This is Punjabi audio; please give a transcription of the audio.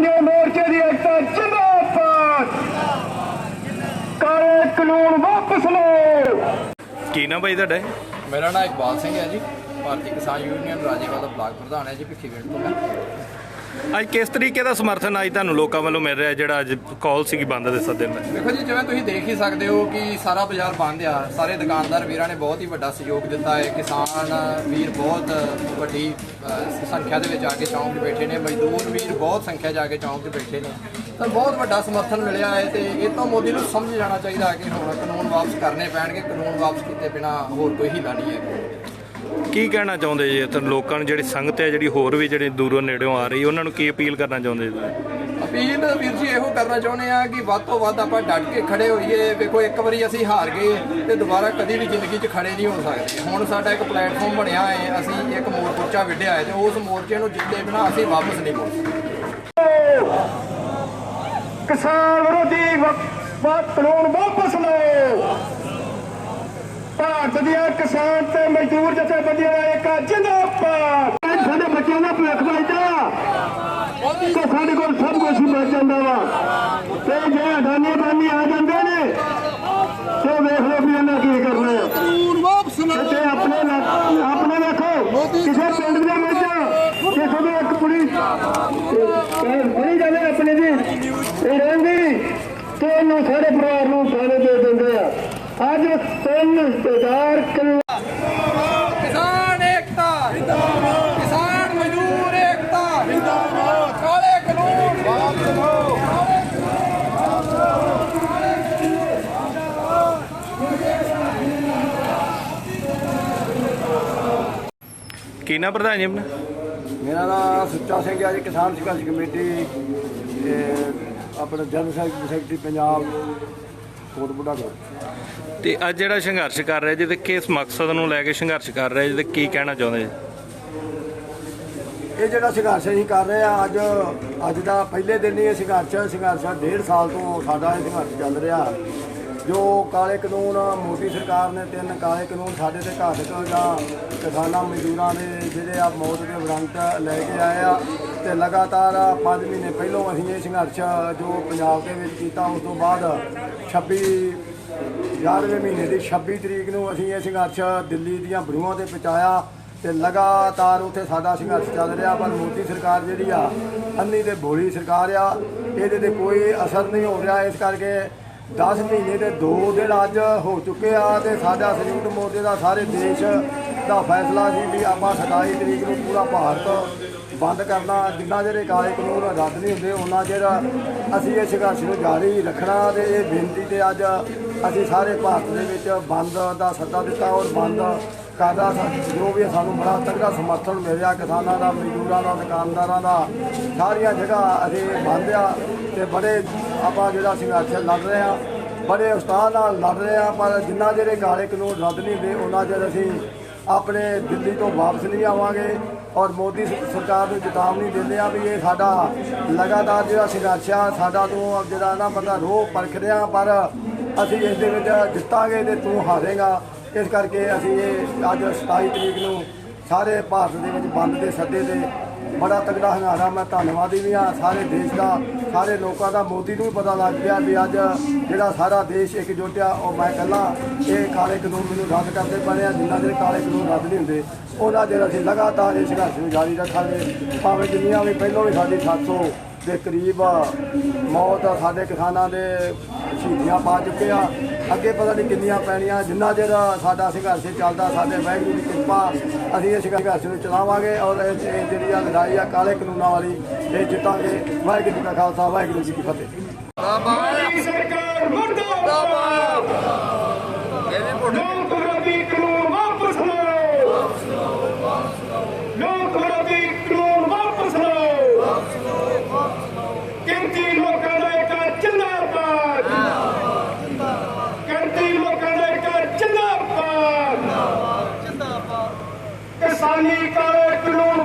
ਸਾਂਝੇ ਮੋਰਚੇ ਦੀ ਏਕਤਾ ਜਿੰਦਾਬਾਦ। ਕਾਲੇ ਕਾਨੂੰਨ ਵਾਪਸ ਲਓ। ਕੀ ਨਾ ਬਾਈ ਤੁਹਾਡਾ? ਮੇਰਾ ਨਾਮ ਇਕਬਾਲ ਸਿੰਘ ਹੈ ਜੀ। ਭਾਰਤੀ ਕਿਸਾਨ ਯੂਨੀਅਨ ਰਾਜੇਵਾਲ ਦਾ ਬਲਾਕ ਪ੍ਰਧਾਨ ਹੈ ਜੀ ਭਿੱਖੀਵਿੰਡ ਤੋਂ ਮੈਂ। ਅੱਜ ਕਿਸ ਤਰੀਕੇ ਦਾ ਸਮਰਥਨ ਅੱਜ ਤੁਹਾਨੂੰ ਲੋਕਾਂ ਵੱਲੋਂ ਮਿਲ ਰਿਹਾ ਜਿਹੜਾ ਅੱਜ ਕਾਲ ਸੀਗੀ ਬੰਦ ਦੇ ਸੱਦੇ ਨਾਲ ਦੇਖੋ ਜੀ, ਜਿਵੇਂ ਤੁਸੀਂ ਦੇਖ ਹੀ ਸਕਦੇ ਹੋ ਕਿ ਸਾਰਾ ਬਾਜ਼ਾਰ ਬੰਦ ਆ। ਸਾਰੇ ਦੁਕਾਨਦਾਰ ਵੀਰਾਂ ਨੇ ਬਹੁਤ ਹੀ ਵੱਡਾ ਸਹਿਯੋਗ ਦਿੱਤਾ ਹੈ। ਕਿਸਾਨ ਵੀਰ ਬਹੁਤ ਵੱਡੀ ਸੰਖਿਆ ਦੇ ਵਿੱਚ ਆ ਕੇ ਚੌਂਕ 'ਚ ਬੈਠੇ ਨੇ। ਮਜ਼ਦੂਰ ਵੀਰ ਬਹੁਤ ਸੰਖਿਆ 'ਚ ਆ ਕੇ ਚੌਂਕ 'ਚ ਬੈਠੇ ਨੇ। ਤਾਂ ਬਹੁਤ ਵੱਡਾ ਸਮਰਥਨ ਮਿਲਿਆ ਹੈ ਤੇ ਇਹ ਤੋਂ ਮੋਦੀ ਨੂੰ ਸਮਝ ਜਾਣਾ ਚਾਹੀਦਾ ਕਿ ਹੁਣ ਕਾਨੂੰਨ ਵਾਪਸ ਕਰਨੇ ਪੈਣਗੇ। ਕਾਨੂੰਨ ਵਾਪਸ ਕੀਤੇ ਬਿਨਾ ਹੋਰ ਕੋਈ ਹੀਲਾ ਨਹੀਂ ਹੈ। ਕੀ ਕਹਿਣਾ ਚਾਹੁੰਦੇ ਜੀ ਇੱਥੇ ਲੋਕਾਂ ਨੂੰ? ਜਿਹੜੀ ਸੰਗਤ ਹੈ ਜਿਹੜੀ ਹੋਰ ਵੀ ਜਿਹੜੇ ਦੂਰੋਂ ਨੇੜਿਓਂ ਆ ਰਹੀ ਉਹਨਾਂ ਨੂੰ ਕੀ ਅਪੀਲ ਕਰਨਾ ਚਾਹੁੰਦੇ ਜੀ? ਅਪੀਲ ਵੀਰ ਜੀ ਇਹੋ ਕਰਨਾ ਚਾਹੁੰਦੇ ਆ ਕਿ ਵੱਧ ਤੋਂ ਵੱਧ ਆਪਾਂ ਡਟ ਕੇ ਖੜੇ ਹੋਈਏ। ਵੇਖੋ ਇੱਕ ਵਾਰੀ ਅਸੀਂ ਹਾਰ ਗਏ ਤੇ ਦੁਬਾਰਾ ਕਦੀ ਵੀ ਜ਼ਿੰਦਗੀ 'ਚ ਖੜੇ ਨਹੀਂ ਹੋ ਸਕਦੇ। ਹੁਣ ਸਾਡਾ ਇੱਕ ਪਲੇਟਫਾਰਮ ਬਣਿਆ ਹੈ ਅਸੀਂ ਇੱਕ ਮੋਰਚਾ ਵਿੱਢਿਆ ਹੈ ਤੇ ਉਸ ਮੋਰਚੇ ਨੂੰ ਜਿੱਤੇ ਬਿਨਾ ਅਸੀਂ ਵਾਪਸ ਨਹੀਂ ਮੁੜ ਸਕਦੇ। ਕਿਸਾਨ ਵਿਰੋਧੀ ਵ- ਵਾ- ਕਾਨੂੰਨ ਲਓ ਭਾਰਤ ਦੀਆਂ ਕਿਸਾਨ ਤੇ ਮਜ਼ਦੂਰ ਜਥੇਬੰਦੀਆਂ ਦਾ ਏਕਾ ਜਿੰਦਾਬਾਦ। ਸਾਡੇ ਬੱਚਿਆਂ ਦਾ ਭਵਿੱਖ ਬਣਦਾ। ਤੇ ਸਾਡੇ ਕੋਲ ਸਭ ਕੁਝ ਹੀ ਬਚ ਜਾਂਦਾ ਵਾ। ਤੇ ਜੇ ਅਡਾਨੀ ਬਾਨੀ ਆ ਜਾਂਦੇ ਨੇ ਤੇ ਵੇਖ ਲਓ ਵੀ ਇਹਨਾਂ ਕੀ ਕਰਨਾ ਹੈ ਤੇ ਆਪਣੇ ਆਪਣੇ ਵੇਖੋ ਕਿਸੇ ਪਿੰਡ ਦੇ ਵਿੱਚ ਕਿਸੇ ਦੀ ਇੱਕ ਕੁੜੀ ਬੜੀ ਗੱਲ ਆਪਣੇ ਦੀ ਇਹ ਰਹਿੰਦੀ ਤੇ ਇਹਨੂੰ ਸਾਰੇ ਪਰਿਵਾਰ ਨੂੰ ਸਾਰੇ ਦੇ ਦਿੰਦੇ ਆ। ਅੱਜ ਤਿੰਨ ਹਜ਼ਾਰ ਕਿੱਲਾ ਕਿਸਾਨ ਏਕਤਾ। ਜਿੰਦਾਬਾਦ ਕਿਸਾਨ ਮਜ਼ਦੂਰ ਏਕਤਾ। ਜਿੰਦਾਬਾਦ ਕਾਲੇ ਕਾਨੂੰਨ। ਵਾਪਸ ਲਓ ਕੀ ਨਾ ਪ੍ਰਧਾਨ ਜੀ ਆਪਣਾ? ਮੇਰਾ ਨਾਮ ਸੁੱਚਾ ਸਿੰਘ ਹੈ ਜੀ ਕਿਸਾਨ ਸੰਘਰਸ਼ ਕਮੇਟੀ ਤੇ ਆਪਣਾ ਸੈਕ- ਸੈਕਟਰੀ ਪੰਜਾਬ ਕੋਟਬੁੱਢਾ ਤੋਂ ਤੇ ਅੱਜ ਜਿਹੜਾ ਸੰਘਰਸ਼ ਕਰ ਰਿਹਾ ਜੀ ਤੇ ਕਿਸ ਮਕਸਦ ਨੂੰ ਲੈ ਕੇ ਸੰਘਰਸ਼ ਕਰ ਰਿਹਾ ਜੀ ਤੇ ਕੀ ਕਹਿਣਾ ਚਾਹੁੰਦੇ ਜੀ? ਇਹ ਜਿਹੜਾ ਸੰਘਰਸ਼ ਅਸੀਂ ਕਰ ਰਹੇ ਆ ਅੱਜ ਅੱਜ ਦਾ ਪਹਿਲੇ ਦਿਨ ਹੀ ਇਹ ਸੰਘਰਸ਼ ਸੰਘਰਸ਼ ਆ, ਡੇਢ ਸਾਲ ਤੋਂ ਸਾਡਾ ਇਹ ਸੰਘਰਸ਼ ਚੱਲ ਰਿਹਾ। ਜੋ ਕਾਲੇ ਕਾਨੂੰਨ ਮੋਦੀ ਸਰਕਾਰ ਨੇ ਤਿੰਨ ਕਾਲੇ ਕਾਨੂੰਨ ਸਾਡੇ ਤੇ ਘਾਤਕ ਜਾਂ ਕਿਸਾਨਾਂ ਮਜ਼ਦੂਰਾਂ ਦੇ ਜਿਹੜੇ ਆ ਮੌਤ ਦੇ ਵਾਰੰਟ ਲੈ ਕੇ ਆਏ ਆ ਤੇ ਲਗਾਤਾਰ 5 ਮਹੀਨੇ ਪਹਿਲਾਂ ਅਸੀਂ ਇਹ ਸੰਘਰਸ਼ ਜੋ ਪੰਜਾਬ ਦੇ ਵਿੱਚ ਕੀਤਾ, ਉਸ ਤੋਂ ਬਾਅਦ 26 11ਵੇਂ ਮਹੀਨੇ ਦੀ 26 ਤਰੀਕ ਨੂੰ ਅਸੀਂ ਇਹ ਸੰਘਰਸ਼ ਦਿੱਲੀ ਦੀਆਂ ਬਰੂਹਾਂ ਤੇ ਪਹੁੰਚਾਇਆ ਤੇ ਲਗਾਤਾਰ ਉੱਥੇ ਸਾਡਾ ਸੰਘਰਸ਼ ਚੱਲ ਰਿਹਾ, ਪਰ ਮੋਦੀ ਸਰਕਾਰ ਜਿਹੜੀ ਆ ਅੰਨੀ ਤੇ ਭੋਲੀ ਸਰਕਾਰ ਆ, ਇਹਦੇ ਤੇ ਕੋਈ ਅਸਰ ਨਹੀਂ ਹੋ ਰਿਹਾ। ਇਸ ਕਰਕੇ 10 ਮਹੀਨੇ ਦੇ 2 ਦਿਨ ਅੱਜ ਹੋ ਚੁੱਕੇ ਆ ਤੇ ਸਾਡਾ ਸੰਯੁਕਤ ਮੋਰਚੇ ਦਾ ਸਾਰੇ ਦੇਸ਼ ਦਾ ਫੈਸਲਾ ਸੀ ਵੀ ਆਪਾਂ 27 ਤਰੀਕ ਨੂੰ ਪੂਰਾ ਭਾਰਤ ਬੰਦ ਕਰਨਾ। ਜਿੰਨਾ ਜਿਹੜੇ ਕਾਲੇ ਕਾਨੂੰਨ ਰੱਦ ਨਹੀਂ ਹੁੰਦੇ ਉਹਨਾਂ ਚਿਰ ਅਸੀਂ ਇਹ ਸੰਘਰਸ਼ ਨੂੰ ਜਾਰੀ ਰੱਖਣਾ ਤੇ ਇਹ ਬੇਨਤੀ ਤੇ ਅੱਜ ਅਸੀਂ ਸਾਰੇ ਭਾਰਤ ਦੇ ਵਿੱਚ ਬੰਦ ਦਾ ਸੱਦਾ ਦਿੱਤਾ ਔਰ ਬੰਦ ਕਰਦਾ ਜੋ ਵੀ ਸਾਨੂੰ ਬੜਾ ਤਗੜਾ ਸਮਰਥਨ ਮਿਲਿਆ ਕਿਸਾਨਾਂ ਦਾ, ਮਜ਼ਦੂਰਾਂ ਦਾ, ਦੁਕਾਨਦਾਰਾਂ ਦਾ। ਸਾਰੀਆਂ ਜਗ੍ਹਾ ਅਸੀਂ ਬੰਦ ਆ ਤੇ ਬੜੇ ਆਪਾਂ ਜਿਹੜਾ ਸੰਘਰਸ਼ ਲੜ ਰਹੇ ਆ ਬੜੇ ਉਸਤਾਦ ਨਾਲ ਲੜ ਰਹੇ ਆ ਪਰ ਜਿੰਨਾ ਜਿਹੜੇ ਕਾਲੇ ਕਾਨੂੰਨ ਰੱਦ ਨਹੀਂ ਹੁੰਦੇ ਉਹਨਾਂ ਚਿਰ ਅਸੀਂ ਆਪਣੇ ਦਿੱਲੀ ਤੋਂ ਵਾਪਸ ਨਹੀਂ ਆਵਾਂਗੇ ਔਰ ਮੋਦੀ ਸਰਕਾਰ ਨੂੰ ਚੇਤਾਵਨੀ ਦਿੰਦੇ ਆ ਵੀ ਇਹ ਸਾਡਾ ਲਗਾਤਾਰ ਜਿਹੜਾ ਸੰਘਰਸ਼ ਆ, ਸਾਡਾ ਤੋਂ ਜਿਹੜਾ ਨਾ ਬੰਦਾ ਰੋਹ ਪਰਖ ਰਿਹਾ ਪਰ ਅਸੀਂ ਇਸ ਦੇ ਵਿੱਚ ਜਿੱਤਾਂਗੇ ਤੇ ਤੂੰ ਹਾਰੇਗਾ। ਇਸ ਕਰਕੇ ਅਸੀਂ ਇਹ ਅੱਜ 27 ਤਰੀਕ ਨੂੰ ਸਾਰੇ ਭਾਰਤ ਦੇ ਵਿੱਚ ਬੰਦ ਦੇ ਸੱਦੇ ਤੇ ਬੜਾ ਤਗੜਾ ਹੰਗਾਰਾ, ਮੈਂ ਧੰਨਵਾਦੀ ਵੀ ਹਾਂ। ਸਾਰੇ ਦੇਸ਼ ਦਾ, ਸਾਰੇ ਲੋਕਾਂ ਦਾ, ਮੋਦੀ ਨੂੰ ਵੀ ਪਤਾ ਲੱਗ ਗਿਆ ਵੀ ਅੱਜ ਜਿਹੜਾ ਸਾਰਾ ਦੇਸ਼ ਇਕਜੁੱਟ ਆ, ਉਹ ਮੈਂ ਇਕੱਲਾ, ਇਹ ਕਾਲੇ ਕਾਨੂੰਨ ਮੈਨੂੰ ਰੱਦ ਕਰਦੇ ਪਏ ਆ, ਜਿੰਨਾ ਦੇ ਕਾਲੇ ਕਾਨੂੰਨ ਰੱਦ ਨਹੀਂ ਹੁੰਦੇ, ਉਹਨਾਂ ਦੇ ਅਸੀਂ ਲਗਾਤਾਰ ਇਹ ਸੰਘਰਸ਼ ਨੂੰ ਜਾਰੀ ਰੱਖਾਂਗੇ। ਭਾਵੇਂ ਜਿੰਨੀਆਂ ਵੀ ਪਹਿਲਾਂ ਵੀ ਸਾਡੀ 700 ਦੇ ਕਰੀਬ ਮੌਤ ਸਾਡੇ ਕਿਸਾਨਾਂ ਦੇ ਸ਼ਹੀਦੀਆਂ ਪਾ ਚੁੱਕੇ ਆ। ਅੱਗੇ ਪਤਾ ਨਹੀਂ ਕਿੰਨੀਆਂ ਪੈਣੀਆਂ, ਜਿੰਨਾ ਚਿਰ ਸਾਡਾ ਸੰਘਰਸ਼ ਚੱਲਦਾ, ਸਾਡੇ ਵਾਹਿਗੁਰੂ ਦੀ ਕਿਰਪਾ ਅਸੀਂ ਇਸ ਸੰਘਰਸ਼ ਨੂੰ ਚਲਾਵਾਂਗੇ ਔਰ ਇਹ ਜਿਹੜੀ ਆ ਲੜਾਈ ਆ ਕਾਲੇ ਕਾਨੂੰਨਾਂ ਵਾਲੀ, ਇਹ ਜਿੱਤਾਂਗੇ। ਵਾਹਿਗੁਰੂ ਜੀ ਕਾ ਖਾਲਸਾ, ਵਾਹਿਗੁਰੂ ਜੀ ਕੀ ਫਤਿਹ। পারে একটি লোক